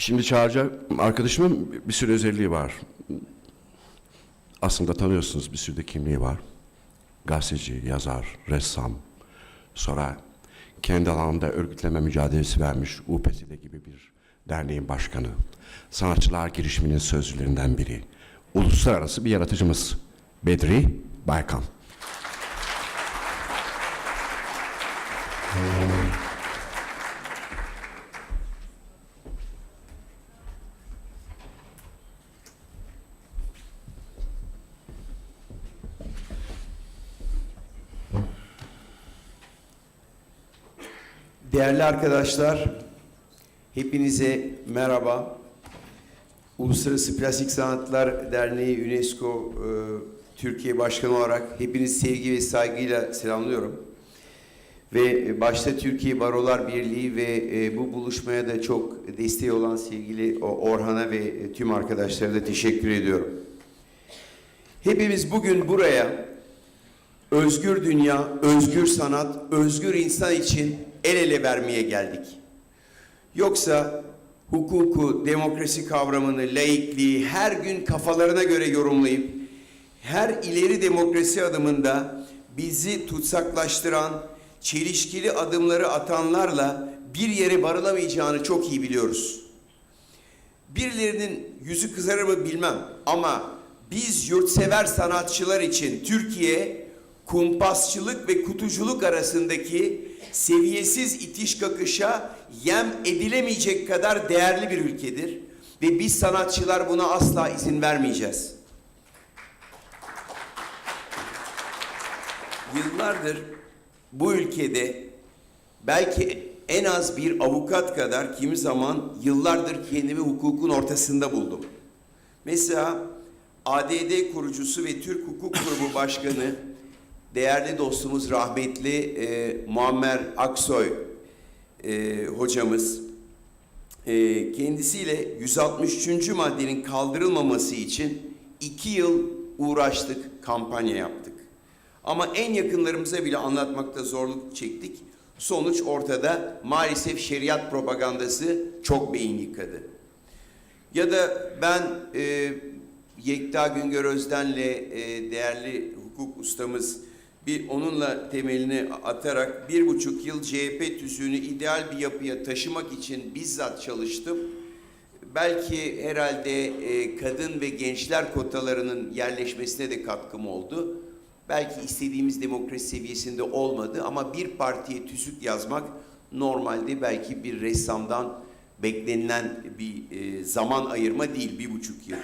Şimdi çağıracak arkadaşımın bir sürü özelliği var. Aslında tanıyorsunuz bir sürü de kimliği var. Gazeteci, yazar, ressam. Sonra kendi alanında örgütleme mücadelesi vermiş UPSD gibi bir derneğin başkanı. Sanatçılar girişiminin sözcülerinden biri. Uluslararası bir yaratıcımız. Bedri Baykan. Değerli arkadaşlar, hepinize merhaba. Uluslararası Plastik Sanatlar Derneği UNESCO e, Türkiye Başkanı olarak hepinizi sevgi ve saygıyla selamlıyorum. Ve başta Türkiye Barolar Birliği ve e, bu buluşmaya da çok desteği olan sevgili Orhan'a ve e, tüm arkadaşlara da teşekkür ediyorum. Hepimiz bugün buraya özgür dünya, özgür sanat, özgür insan için el ele vermeye geldik. Yoksa hukuku, demokrasi kavramını, laikliği her gün kafalarına göre yorumlayıp her ileri demokrasi adımında bizi tutsaklaştıran, çelişkili adımları atanlarla bir yere varılamayacağını çok iyi biliyoruz. Birilerinin yüzü kızarır mı bilmem ama biz yurtsever sanatçılar için Türkiye kumpasçılık ve kutuculuk arasındaki seviyesiz itiş kakışa yem edilemeyecek kadar değerli bir ülkedir ve biz sanatçılar buna asla izin vermeyeceğiz. Yıllardır bu ülkede belki en az bir avukat kadar kimi zaman yıllardır kendimi hukukun ortasında buldum. Mesela ADD kurucusu ve Türk Hukuk Kurumu Başkanı değerli dostumuz rahmetli e, Muammer Aksoy e, hocamız e, kendisiyle 163. maddenin kaldırılmaması için iki yıl uğraştık, kampanya yaptık. Ama en yakınlarımıza bile anlatmakta zorluk çektik. Sonuç ortada. Maalesef şeriat propagandası çok beyin yıkadı. Ya da ben e, Yekta Güngör Özden'le e, değerli hukuk ustamız bir onunla temelini atarak bir buçuk yıl CHP tüzüğünü ideal bir yapıya taşımak için bizzat çalıştım. Belki herhalde e, kadın ve gençler kotalarının yerleşmesine de katkım oldu. Belki istediğimiz demokrasi seviyesinde olmadı ama bir partiye tüzük yazmak normalde belki bir ressamdan beklenilen bir e, zaman ayırma değil, bir buçuk yıl.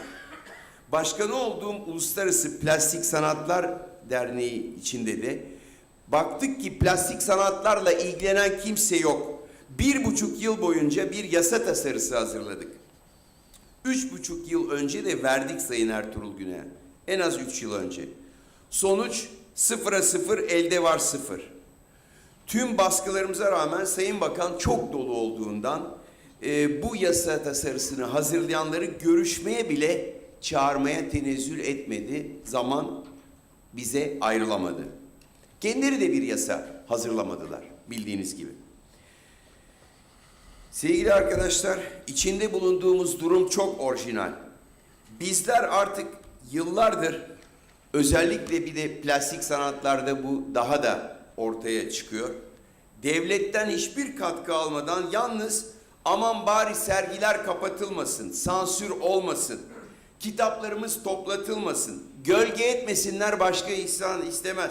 Başkanı olduğum Uluslararası Plastik Sanatlar Derneği içinde de baktık ki plastik sanatlarla ilgilenen kimse yok. Bir buçuk yıl boyunca bir yasa tasarısı hazırladık. Üç buçuk yıl önce de verdik Sayın Ertuğrul Güney'e. En az üç yıl önce. Sonuç sıfıra sıfır, elde var sıfır. Tüm baskılarımıza rağmen Sayın Bakan çok dolu olduğundan e, bu yasa tasarısını hazırlayanları görüşmeye bile çağırmaya tenezzül etmedi. Zaman bize ayrılamadı. Kendileri de bir yasa hazırlamadılar bildiğiniz gibi. Sevgili arkadaşlar, içinde bulunduğumuz durum çok orijinal. Bizler artık yıllardır özellikle bir de plastik sanatlarda bu daha da ortaya çıkıyor. Devletten hiçbir katkı almadan yalnız aman bari sergiler kapatılmasın, sansür olmasın, kitaplarımız toplatılmasın, gölge etmesinler başka insan istemez.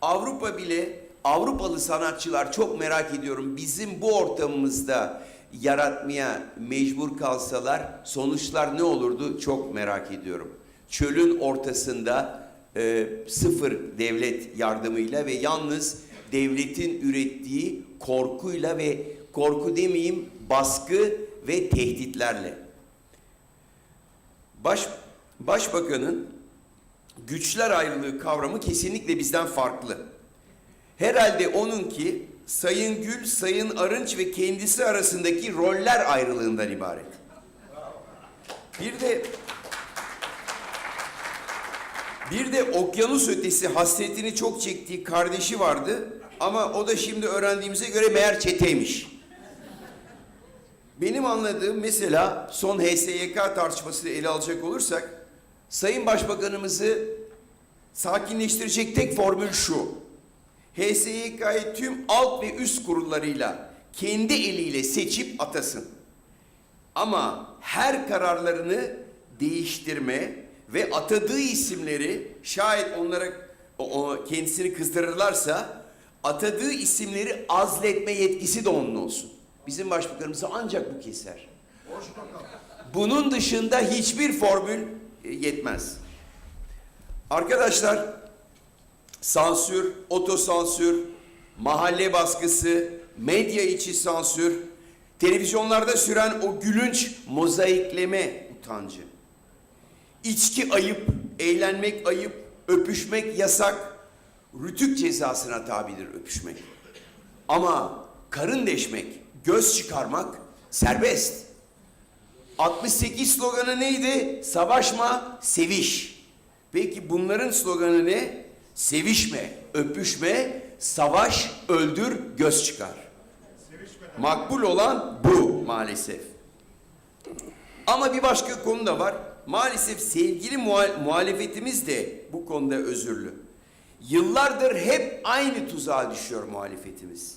Avrupa bile Avrupalı sanatçılar çok merak ediyorum bizim bu ortamımızda yaratmaya mecbur kalsalar sonuçlar ne olurdu çok merak ediyorum. Çölün ortasında e, sıfır devlet yardımıyla ve yalnız devletin ürettiği korkuyla ve korku demeyeyim baskı ve tehditlerle. Baş, Başbakanın güçler ayrılığı kavramı kesinlikle bizden farklı. Herhalde onunki Sayın Gül, Sayın Arınç ve kendisi arasındaki roller ayrılığından ibaret. Bir de bir de okyanus ötesi hasretini çok çektiği kardeşi vardı ama o da şimdi öğrendiğimize göre meğer çeteymiş. Benim anladığım mesela son HSYK tartışmasını ele alacak olursak Sayın Başbakanımızı sakinleştirecek tek formül şu. HSYK'yı tüm alt ve üst kurullarıyla kendi eliyle seçip atasın. Ama her kararlarını değiştirme ve atadığı isimleri şayet onlara o, kendisini kızdırırlarsa atadığı isimleri azletme yetkisi de onun olsun. Bizim başbakanımıza ancak bu keser. Bunun dışında hiçbir formül e, yetmez. Arkadaşlar sansür, otosansür, mahalle baskısı, medya içi sansür, televizyonlarda süren o gülünç mozaikleme utancı. İçki ayıp, eğlenmek ayıp, öpüşmek yasak, rütük cezasına tabidir öpüşmek. Ama karın deşmek, göz çıkarmak serbest. 68 sloganı neydi? Savaşma, seviş. Peki bunların sloganı ne? Sevişme, öpüşme, savaş, öldür, göz çıkar. Makbul olan bu maalesef. Ama bir başka konu da var. Maalesef sevgili muha- muhalefetimiz de bu konuda özürlü. Yıllardır hep aynı tuzağa düşüyor muhalefetimiz.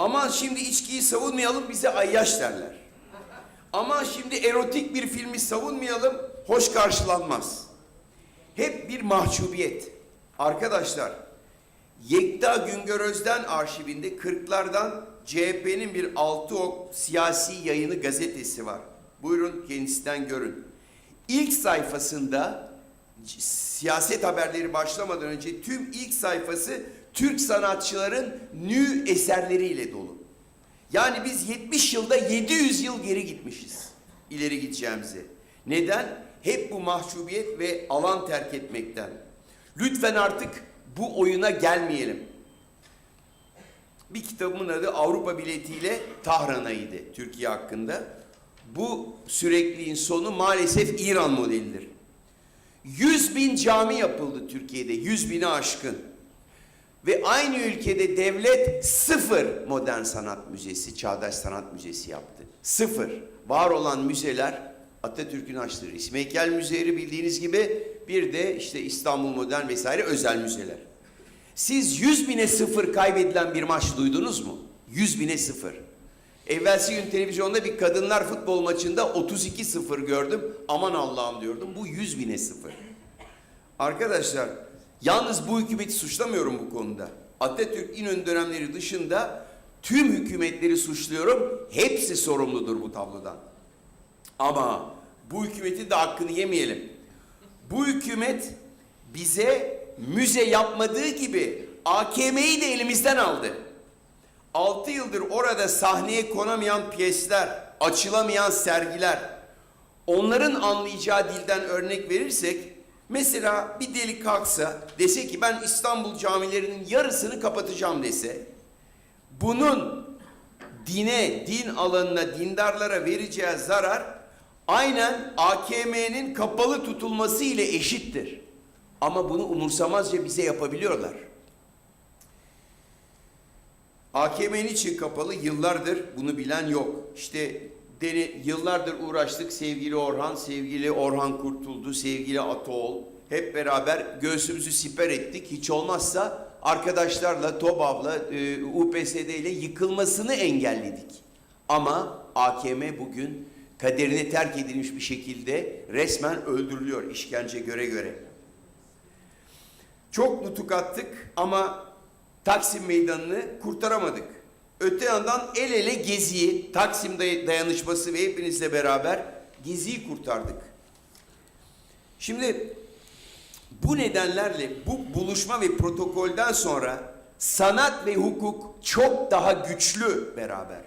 Aman şimdi içkiyi savunmayalım bize ayyaş derler. Ama şimdi erotik bir filmi savunmayalım, hoş karşılanmaz. Hep bir mahcubiyet. Arkadaşlar, Yekta Güngör Özden arşivinde 40'lardan CHP'nin bir altı ok siyasi yayını gazetesi var. Buyurun kendisinden görün. İlk sayfasında siyaset haberleri başlamadan önce tüm ilk sayfası Türk sanatçıların nü eserleriyle dolu. Yani biz 70 yılda 700 yıl geri gitmişiz ileri gideceğimize. Neden? Hep bu mahcubiyet ve alan terk etmekten. Lütfen artık bu oyuna gelmeyelim. Bir kitabımın adı Avrupa biletiyle Tahran'aydı Türkiye hakkında. Bu sürekliliğin sonu maalesef İran modelidir. 100 bin cami yapıldı Türkiye'de, 100 bini aşkın. Ve aynı ülkede devlet sıfır modern sanat müzesi, çağdaş sanat müzesi yaptı. Sıfır. Var olan müzeler Atatürk'ün açtığı resim heykel müzeleri bildiğiniz gibi bir de işte İstanbul Modern vesaire özel müzeler. Siz 100 bine sıfır kaybedilen bir maç duydunuz mu? 100 bine sıfır. Evvelsi gün televizyonda bir kadınlar futbol maçında 32-0 gördüm. Aman Allah'ım diyordum. Bu 100 bine sıfır. Arkadaşlar yalnız bu hükümeti suçlamıyorum bu konuda. Atatürk İnönü dönemleri dışında tüm hükümetleri suçluyorum. Hepsi sorumludur bu tablodan. Ama bu hükümetin de hakkını yemeyelim. Bu hükümet bize müze yapmadığı gibi AKM'yi de elimizden aldı. 6 yıldır orada sahneye konamayan piyesler, açılamayan sergiler, onların anlayacağı dilden örnek verirsek, mesela bir deli kalksa, dese ki ben İstanbul camilerinin yarısını kapatacağım dese, bunun dine, din alanına, dindarlara vereceği zarar aynen AKM'nin kapalı tutulması ile eşittir. Ama bunu umursamazca bize yapabiliyorlar. AKM için kapalı yıllardır bunu bilen yok. İşte deni, yıllardır uğraştık sevgili Orhan, sevgili Orhan Kurtuldu, sevgili Ataol. Hep beraber göğsümüzü siper ettik. Hiç olmazsa arkadaşlarla, TOBAV'la, e, UPSD ile yıkılmasını engelledik. Ama AKM bugün kaderine terk edilmiş bir şekilde resmen öldürülüyor işkence göre göre. Çok nutuk attık ama Taksim Meydanı'nı kurtaramadık. Öte yandan el ele Gezi'yi, Taksim day- dayanışması ve hepinizle beraber Gezi'yi kurtardık. Şimdi bu nedenlerle bu buluşma ve protokolden sonra sanat ve hukuk çok daha güçlü beraber.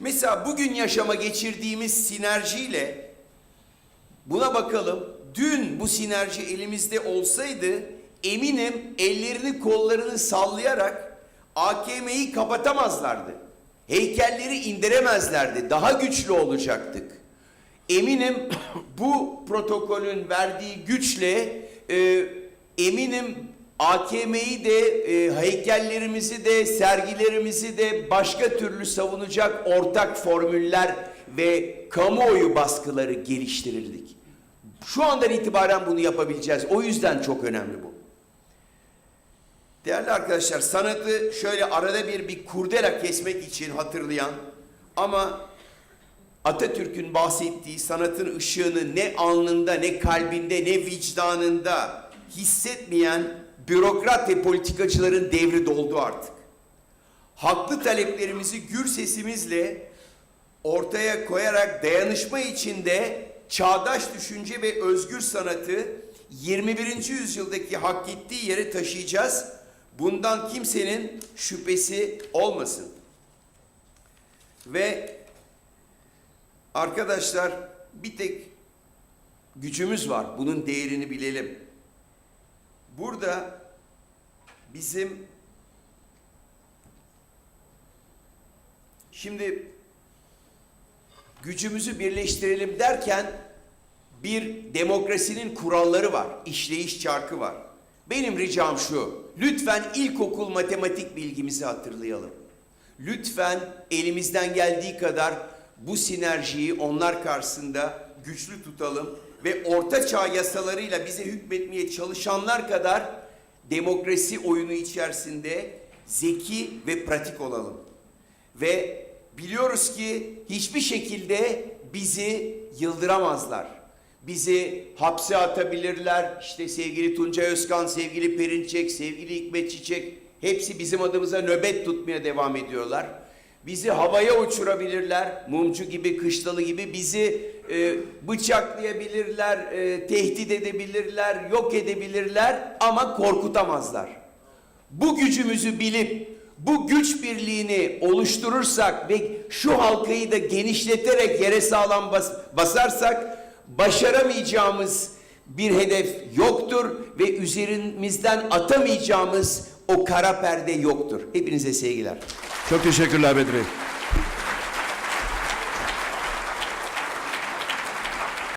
Mesela bugün yaşama geçirdiğimiz sinerjiyle Buna bakalım. Dün bu sinerji elimizde olsaydı eminim ellerini kollarını sallayarak AKM'yi kapatamazlardı. Heykelleri indiremezlerdi. Daha güçlü olacaktık. Eminim bu protokolün verdiği güçle e, eminim AKM'yi de, e, heykellerimizi de, sergilerimizi de başka türlü savunacak ortak formüller ve kamuoyu baskıları geliştirirdik. Şu andan itibaren bunu yapabileceğiz. O yüzden çok önemli bu. Değerli arkadaşlar sanatı şöyle arada bir bir kurdela kesmek için hatırlayan ama Atatürk'ün bahsettiği sanatın ışığını ne alnında ne kalbinde ne vicdanında hissetmeyen bürokrat ve politikacıların devri doldu artık. Haklı taleplerimizi gür sesimizle ortaya koyarak dayanışma içinde çağdaş düşünce ve özgür sanatı 21. yüzyıldaki hak ettiği yere taşıyacağız. Bundan kimsenin şüphesi olmasın. Ve arkadaşlar bir tek gücümüz var. Bunun değerini bilelim. Burada bizim şimdi gücümüzü birleştirelim derken bir demokrasinin kuralları var, işleyiş çarkı var. Benim ricam şu, lütfen ilkokul matematik bilgimizi hatırlayalım. Lütfen elimizden geldiği kadar bu sinerjiyi onlar karşısında güçlü tutalım ve orta çağ yasalarıyla bize hükmetmeye çalışanlar kadar demokrasi oyunu içerisinde zeki ve pratik olalım. Ve biliyoruz ki hiçbir şekilde bizi yıldıramazlar. Bizi hapse atabilirler. İşte sevgili Tunca Özkan, sevgili Perinçek, sevgili Hikmet Çiçek hepsi bizim adımıza nöbet tutmaya devam ediyorlar. Bizi havaya uçurabilirler. Mumcu gibi, kışlalı gibi bizi e, bıçaklayabilirler, e, tehdit edebilirler, yok edebilirler ama korkutamazlar. Bu gücümüzü bilip bu güç birliğini oluşturursak ve şu halkayı da genişleterek yere sağlam bas- basarsak başaramayacağımız bir hedef yoktur ve üzerimizden atamayacağımız o kara perde yoktur. Hepinize sevgiler. Çok teşekkürler Bedri.